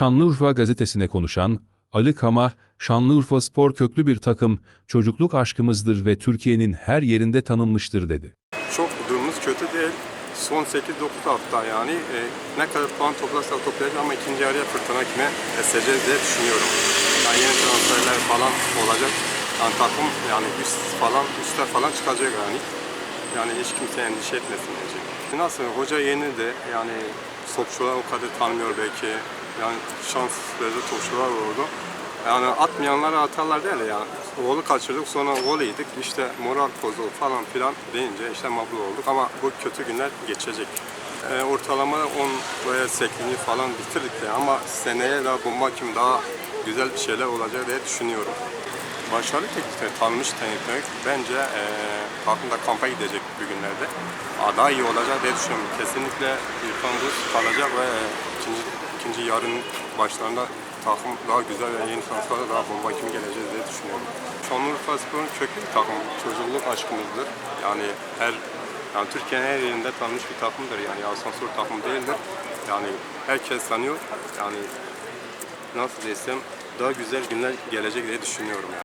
Şanlıurfa gazetesine konuşan Ali Kama, Şanlıurfa Spor köklü bir takım, çocukluk aşkımızdır ve Türkiye'nin her yerinde tanınmıştır dedi. Çok durumumuz kötü değil. Son 8-9 hafta yani e, ne kadar puan toplarsak toplayacağız ama ikinci yarıya fırtına kime eseceğiz diye düşünüyorum. Yani yeni transferler falan olacak. Yani takım yani üst falan üstler falan çıkacak yani. Yani hiç kimse endişe etmesin bence. Nasıl hoca yeni de yani topçular o kadar tanımıyor belki. Yani şans verdi topçular oldu. Yani atmayanlar atarlar değil yani. Golü kaçırdık sonra gol yedik. İşte moral bozuldu falan filan deyince işte mağlup olduk ama bu kötü günler geçecek. Ee, ortalama 10 veya 8. falan bitirdik de ama seneye daha bomba kim daha güzel bir şeyler olacak diye düşünüyorum. Başarılı teknikler, tanınmış teknikler bence e, takımda kampa gidecek bir günlerde. Aa, Daha iyi olacak diye düşünüyorum. Kesinlikle İrfan Buz kalacak ve e, ikinci, ikinci yarın başlarında takım daha güzel ve yeni transferle daha bomba kimi geleceğiz diye düşünüyorum. Şanlıurfa Spor'un köklü bir takım. Çocukluk aşkımızdır. Yani her yani Türkiye'nin her yerinde tanınmış bir takımdır. Yani asansör takım değildir. Yani herkes tanıyor. Yani nasıl desem daha güzel günler gelecek diye düşünüyorum yani.